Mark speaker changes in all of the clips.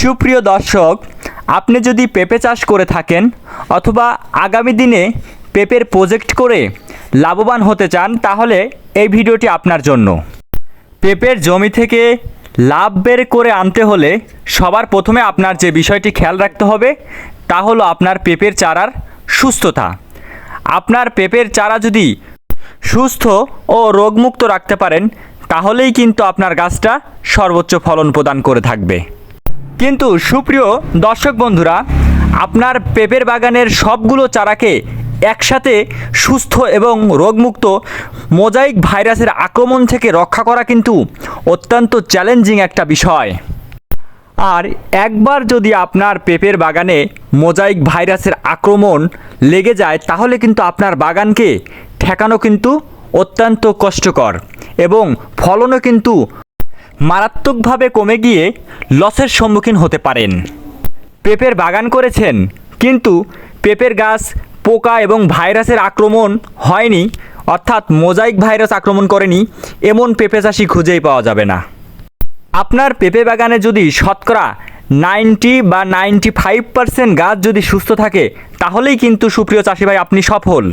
Speaker 1: সুপ্রিয় দর্শক, আপনি যদি পেঁপে চাষ করে থাকেন অথবা আগামী দিনে পেঁপের প্রজেক্ট করে লাভবান হতে চান, তাহলে এই ভিডিওটি আপনার জন্য। পেঁপের জমি থেকে লাভ বের করে আনতে হলে সবার প্রথমে আপনার যে বিষয়টি খেয়াল রাখতে হবে, তা হলো আপনার পেঁপের চারার সুস্থতা। আপনার পেঁপের চারা যদি সুস্থ ও রোগমুক্ত রাখতে পারেন, তাহলেই কিন্তু আপনার গাছটা সর্বোচ্চ ফলন প্রদান করে থাকবে। কিন্তু সুপ্রিয় দর্শক বন্ধুরা, আপনার পেঁপের বাগানের সবগুলো চারাকে একসাথে সুস্থ এবং রোগমুক্ত মোজাইক ভাইরাসের আক্রমণ থেকে রক্ষা করা কিন্তু অত্যন্ত চ্যালেঞ্জিং একটা বিষয়। আর একবার যদি আপনার পেঁপের বাগানে মোজাইক ভাইরাসের আক্রমণ লেগে যায়, তাহলে কিন্তু আপনার বাগানকে ঠেকানো কিন্তু অত্যন্ত কষ্টকর এবং ফলনও কিন্তু মারাত্মকভাবে কমে গিয়ে লসের সম্মুখীন হতে পারেন। পেঁপের বাগান করেছেন, কিন্তু পেঁপের গাছ, পোকা এবং ভাইরাসের আক্রমণ হয়নি, অর্থাৎ মোজাইক ভাইরাস আক্রমণ করেনি, এমন পেঁপে চাষি খুঁজেই পাওয়া যাবে না। আপনার পেঁপে বাগানে যদি শতকরা নাইনটি বা নাইনটি ফাইভ পার্সেন্ট গাছ যদি সুস্থ থাকে, তাহলেই কিন্তু সুপ্রিয় চাষি ভাই আপনি সফল।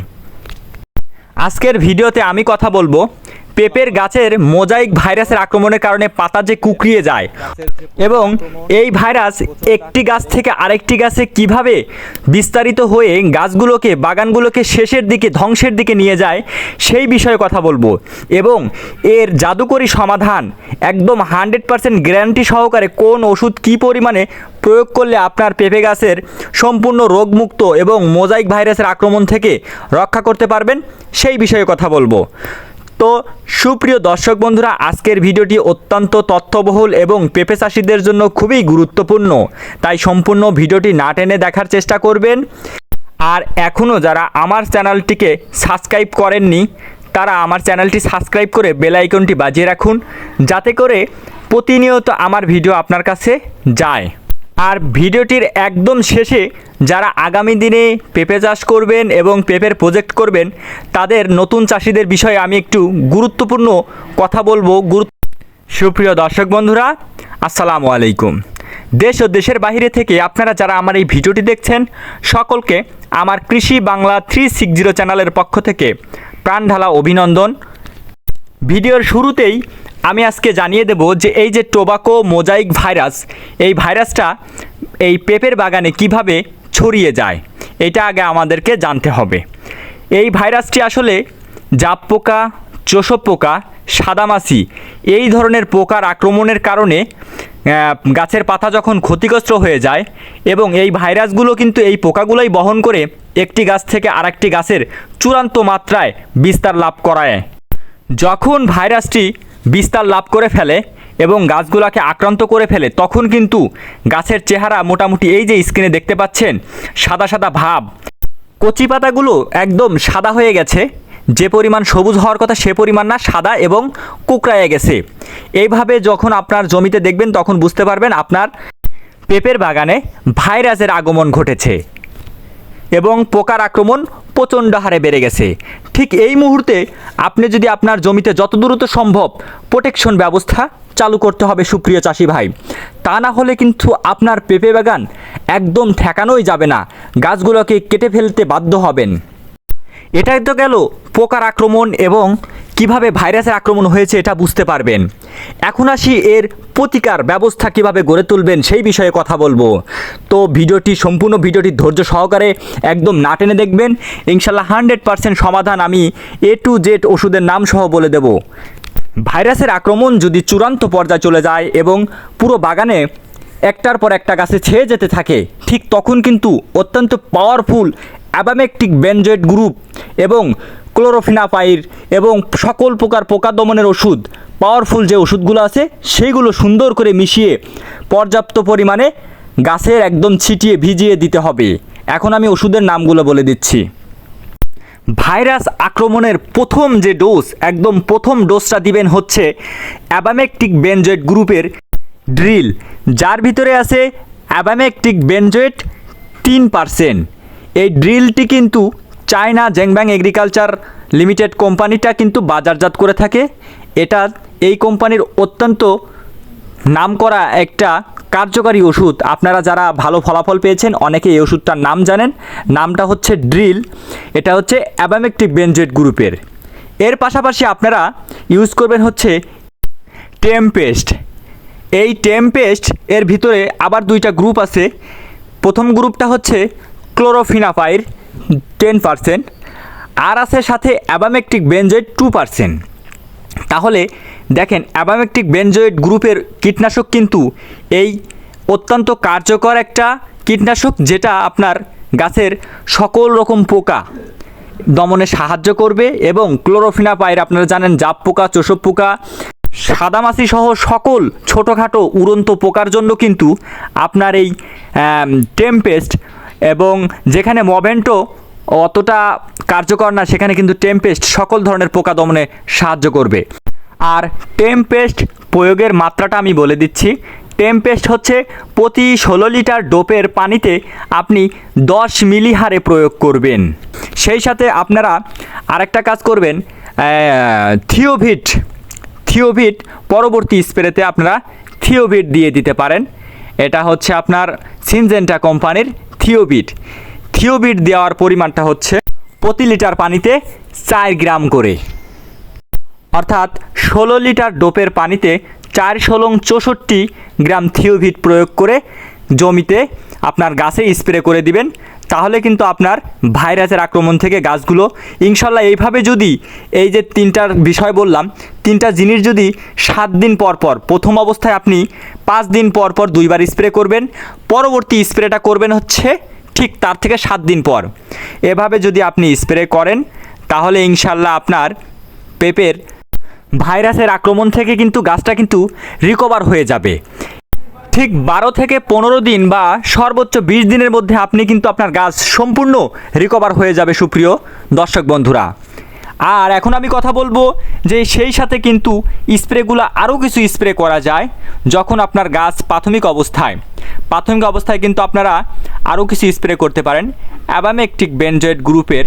Speaker 1: আজকের ভিডিওতে আমি কথা বলব পেঁপের গাছের মোজাইক ভাইরাসের আক্রমণের কারণে পাতা যে কুকড়িয়ে যায়। এবং এই ভাইরাস একটি গাছ থেকে আরেকটি গাছে কীভাবে বিস্তারিত হয়ে গাছগুলোকে, বাগানগুলোকে শেষের দিকে, ধ্বংসের দিকে নিয়ে যায়, সেই বিষয়ে কথা বলব। এবং এর জাদুকরী সমাধান একদম হান্ড্রেড পার্সেন্ট গ্যারান্টি সহকারে কোন ওষুধ কি পরিমাণে প্রয়োগ করলে আপনার পেঁপে গাছের সম্পূর্ণ রোগমুক্ত এবং মোজাইক ভাইরাসের আক্রমণ থেকে রক্ষা করতে পারবেন, সেই বিষয়ে কথা বলব। তো সুপ্রিয় দর্শক বন্ধুরা, আজকের ভিডিওটি অত্যন্ত তথ্যবহুল এবং পেঁপে চাষিদের জন্য খুবই গুরুত্বপূর্ণ। তাই সম্পূর্ণ ভিডিওটি না টেনে দেখার চেষ্টা করবেন। আর এখনও যারা আমার চ্যানেলটিকে সাবস্ক্রাইব করেননি, তারা আমার চ্যানেলটি সাবস্ক্রাইব করে বেল আইকনটি বাজিয়ে রাখুন, যাতে করে প্রতিনিয়ত আমার ভিডিও আপনার কাছে যায়। আর ভিডিওটির একদম শেষে যারা আগামী দিনে পেঁপে চাষ করবেন এবং পেঁপের প্রজেক্ট করবেন, তাদের নতুন চাষিদের বিষয়ে আমি একটু গুরুত্বপূর্ণ কথা বলব। গুরুত্ব সুপ্রিয় দর্শক বন্ধুরা, আসসালামু আলাইকুম। দেশ ও দেশের বাইরে থেকে আপনারা যারা আমার এই ভিডিওটি দেখছেন, সকলকে আমার কৃষি বাংলা থ্রি সিক্স জিরো চ্যানেলের পক্ষ থেকে প্রাণঢালা অভিনন্দন। ভিডিওর শুরুতেই আমি আজকে জানিয়ে দেব যে এই যে টোবাকো মোজাইক ভাইরাস, এই ভাইরাসটা এই পেঁপের বাগানে কীভাবে ছড়িয়ে যায়, এটা আগে আমাদেরকে জানতে হবে। এই ভাইরাসটি আসলে জাপ পোকা, চোষক পোকা সাদামাছি এই ধরনের পোকার আক্রমণের কারণে গাছের পাতা যখন ক্ষতিগ্রস্ত হয়ে যায় এবং এই ভাইরাসগুলো কিন্তু এই পোকাগুলোই বহন করে একটি গাছ থেকে আরেকটি গাছের চূড়ান্ত মাত্রায় বিস্তার লাভ করায়। যখন ভাইরাসটি বিস্তার লাভ করে ফেলে এবং গাছগুলোকে আক্রান্ত করে ফেলে, তখন কিন্তু গাছের চেহারা মোটামুটি এই যে স্ক্রিনে দেখতে পাচ্ছেন, সাদা সাদা ভাব। কচি পাতাগুলো একদম সাদা হয়ে গেছে, যে পরিমাণ সবুজ হওয়ার কথা সে পরিমাণ না, সাদা এবং কুকড়ায় গেছে। এইভাবে যখন আপনার জমিতে দেখবেন, তখন বুঝতে পারবেন আপনার পেঁপের বাগানে ভাইরাসের আগমন ঘটেছে। এবং পোকার আক্রমণ প্রচণ্ড হারে বেড়ে গেছে। ঠিক এই মুহূর্তে আপনি যদি আপনার জমিতে যত দ্রুত সম্ভব প্রোটেকশন ব্যবস্থা চালু করতে হবে সুপ্রিয় চাষি ভাই, তা না হলে কিন্তু আপনার পেঁপে বাগান একদম ঠেকানোই যাবে না, গাছগুলোকে কেটে ফেলতে বাধ্য হবেন। এটাই তো গেল পোকার আক্রমণ এবং কীভাবে ভাইরাসের আক্রমণ হয়েছে এটা বুঝতে পারবেন। এখন আসি এর প্রতিকার ব্যবস্থা কীভাবে গড়ে তুলবেন সেই বিষয়ে কথা বলব। তো ভিডিওটি, সম্পূর্ণ ভিডিওটি ধৈর্য সহকারে একদম না টেনে দেখবেন। ইনশাল্লাহ হান্ড্রেড পারসেন্ট সমাধান আমি এ টু জেড ওষুধের নাম সহ বলে দেব। ভাইরাসের আক্রমণ যদি চূড়ান্ত পর্যায়ে চলে যায় এবং পুরো বাগানে একটার পর একটা গাছে ছেয়ে যেতে থাকে, ঠিক তখন কিন্তু অত্যন্ত পাওয়ারফুল অ্যাবামেকটিক বেনজয়েড গ্রুপ এবং ক্লোরোফিনাপাইর এবং সকল প্রকার পোকা দমনের ওষুধ পাওয়ারফুল যে ওষুধগুলো আছে সেইগুলো সুন্দর করে মিশিয়ে পর্যাপ্ত পরিমাণে গাছের একদম ছিটিয়ে ভিজিয়ে দিতে হবে। এখন আমি ওষুধের নামগুলো বলে দিচ্ছি। ভাইরাস আক্রমণের প্রথম যে ডোজ, একদম প্রথম ডোজটা দিবেন হচ্ছে অ্যাবামেকটিক বেনজয়েড গ্রুপের ড্রিল, যার ভিতরে আছে অ্যাবামেকটিক বেনজয়েড তিন পারসেন্ট। এই ড্রিলটি কিন্তু চায়না জেংব্যাং এগ্রিকালচার লিমিটেড কোম্পানিটা কিন্তু বাজারজাত করে থাকে। এটা এই কোম্পানির অত্যন্ত নাম করা একটা কার্যকারী ওষুধ। আপনারা যারা ভালো ফলাফল পেয়েছেন, অনেকে এই ওষুধটার নাম জানেন। নামটা হচ্ছে ড্রিল। এটা হচ্ছে অ্যাবামেকটিক বেনজেট গ্রুপের। এর পাশাপাশি আপনারা ইউজ করবেন হচ্ছে টেমপেস্ট। এই টেমপেস্ট এর ভিতরে আবার দুইটা গ্রুপ আছে। প্রথম গ্রুপটা হচ্ছে ক্লোরোফিনাফাইর। টেন পারসেন্ট আর আছে সাথে অ্যাবামেকটিক বেনজয়েড টু পারসেন্ট তাহলে দেখেন অ্যাবামেকটিক বেনজয়েড গ্রুপের কীটনাশক কিন্তু এই অত্যন্ত কার্যকর একটা কীটনাশক যেটা আপনার গাছের সকল রকম পোকা দমনে সাহায্য করবে এবং ক্লোরোফিনাপাইর আপনারা জানেন জাপ পোকা, চোষক পোকা, সাদামাছি সহ সকল ছোটোখাটো উড়ন্ত পোকার জন্য কিন্তু আপনার এই টেম্পেস্ট এবং যেখানে মভেন্টো অতটা কার্যকর না, সেখানে কিন্তু টেমপেস্ট সকল ধরনের পোকা দমনে সাহায্য করবে। আর টেমপেস্ট প্রয়োগের মাত্রাটা আমি বলে দিচ্ছি। টেমপেস্ট হচ্ছে প্রতি ষোলো লিটার ডোপের পানিতে আপনি দশ মিলি হারে প্রয়োগ করবেন। সেই সাথে আপনারা আরেকটা কাজ করবেন থিওভিট থিওভিট পরবর্তী স্প্রেতে আপনারা থিওভিট দিয়ে দিতে পারেন। এটা হচ্ছে আপনার সিনজেন্টা কোম্পানির থিওভিট। থিওভিট দেওয়ার পরিমাণটা হচ্ছে প্রতি লিটার পানিতে চার গ্রাম করে। অর্থাৎ ষোলো লিটার ডোপের পানিতে চার ষোলং চৌষট্টি গ্রাম থিওভিট প্রয়োগ করে জমিতে আপনার গাছে স্প্রে করে দিবেন। তাহলে কিন্তু আপনার ভাইরাসের আক্রমণ থেকে গাছগুলো ইনশাল্লাহ এইভাবে যদি এই যে তিনটার বিষয় বললাম, তিনটা জিনিস যদি সাত দিন পর পর, প্রথম অবস্থায় আপনি পাঁচ দিন পর পর দুইবার স্প্রে করবেন, পরবর্তী স্প্রেটা করবেন হচ্ছে ঠিক তার থেকে সাত দিন পর। এভাবে যদি আপনি স্প্রে করেন, তাহলে ইনশাল্লাহ আপনার পেঁপের ভাইরাসের আক্রমণ থেকে কিন্তু গাছটা কিন্তু রিকভার হয়ে যাবে। ঠিক বারো থেকে পনেরো দিন বা সর্বোচ্চ বিশ দিনের মধ্যে আপনি কিন্তু আপনার গাছ সম্পূর্ণ রিকভার হয়ে যাবে সুপ্রিয় দর্শক বন্ধুরা। আর এখন আমি কথা বলব যে সেই সাথে কিন্তু স্প্রেগুলো আরও কিছু স্প্রে করা যায় যখন আপনার গাছ প্রাথমিক অবস্থায়। প্রাথমিক অবস্থায় কিন্তু আপনারা আরও কিছু স্প্রে করতে পারেন। অ্যাবামেকটিক বেনজয়েড গ্রুপের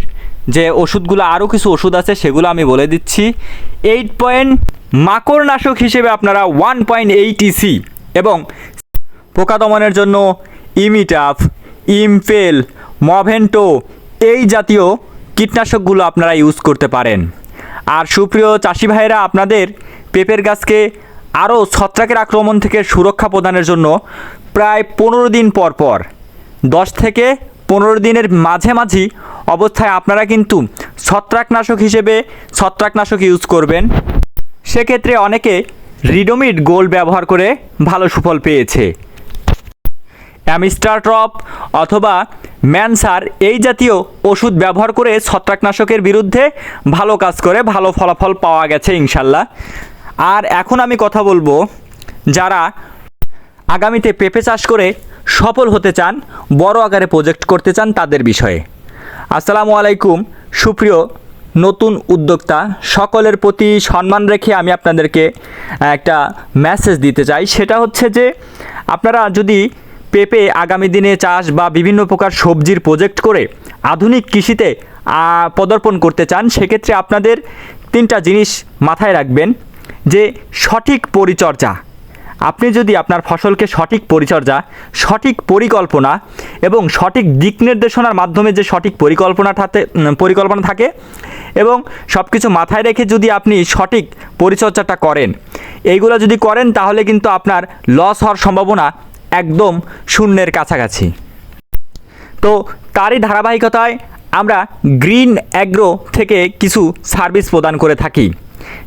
Speaker 1: যে ওষুধগুলো, আরও কিছু ওষুধ আছে সেগুলো আমি বলে দিচ্ছি। এইট পয়েন্ট মাকড়নাশক হিসেবে আপনারা ওয়ান পয়েন্ট এইট ইসি এবং পোকা দমনের জন্য ইমিটাফ, ইমফেল, মভেন্টো এই জাতীয় কীটনাশকগুলো আপনারা ইউজ করতে পারেন। আর সুপ্রিয় চাষি ভাইরা আপনাদের পেঁপের গাছকে আরও ছত্রাকের আক্রমণ থেকে সুরক্ষা প্রদানের জন্য প্রায় পনেরো দিন পর পর, দশ থেকে পনেরো দিনের মাঝে মাঝামাঝি অবস্থায় আপনারা কিন্তু ছত্রাকনাশক হিসেবে ছত্রাকনাশক ইউজ করবেন। সেক্ষেত্রে অনেকে রিডোমিড গোল্ড ব্যবহার করে ভালো সুফল পেয়েছে। অ্যামিস্টার ট্রপ অথবা ম্যানসার এই জাতীয় ওষুধ ব্যবহার করে ছত্রাকনাশকের বিরুদ্ধে ভালো কাজ করে, ভালো ফলাফল পাওয়া গেছে ইনশাল্লাহ। আর এখন আমি কথা বলব যারা আগামীতে পেঁপে চাষ করে সফল হতে চান, বড় আকারে প্রজেক্ট করতে চান তাদের বিষয়ে। আসসালামু আলাইকুম, সুপ্রিয় নতুন উদ্যোক্তা, সকলের প্রতি সম্মান রেখে আমি আপনাদেরকে একটা মেসেজ দিতে চাই। সেটা হচ্ছে যে, আপনারা যদি পেঁপে আগামী দিনে চাষ বা বিভিন্ন প্রকার সবজির প্রজেক্ট করে আধুনিক কৃষিতে পদার্পণ করতে চান, সেক্ষেত্রে আপনাদের তিনটা জিনিস মাথায় রাখবেন। যে, সঠিক পরিচর্যা। আপনি যদি আপনার ফসলকে সঠিক পরিচর্যা, সঠিক পরিকল্পনা এবং সঠিক দিক নির্দেশনার মাধ্যমে যে সঠিক পরিকল্পনা থাকে পরিকল্পনা থাকে এবং সব কিছু মাথায় রেখে যদি আপনি সঠিক পরিচর্যাটা করেন, এইগুলো যদি করেন তাহলে কিন্তু আপনার লস হওয়ার সম্ভাবনা একদম শূন্যের কাছাকাছি। তো তারই ধারাবাহিকতায় আমরা গ্রিন অ্যাগ্রো থেকে কিছু সার্ভিস প্রদান করে থাকি।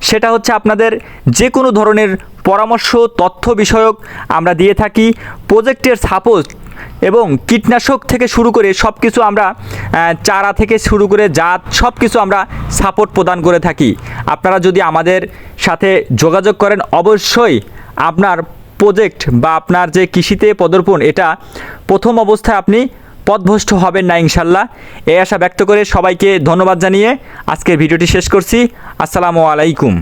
Speaker 1: সেটা হচ্ছে আপনাদের যে কোনো ধরনের পরামর্শ, তথ্য বিষয়ক আমরা দিয়ে থাকি। প্রজেক্টের সাপোর্ট এবং কীটনাশক থেকে শুরু করে সব কিছু আমরা চারা থেকে শুরু করে জাত সব কিছু আমরা সাপোর্ট প্রদান করে থাকি। আপনারা যদি আমাদের সাথে যোগাযোগ করেন, অবশ্যই আপনার প্রজেক্ট বা আপনার যে কৃষিতে পদর্পণ, এটা প্রথম অবস্থায় আপনি পদভ্রষ্ট হবেন না ইনশাল্লাহ। এই আশা ব্যক্ত করে সবাইকে ধন্যবাদ জানিয়ে আজকের ভিডিওটি শেষ করছি। আসসালামু আলাইকুম।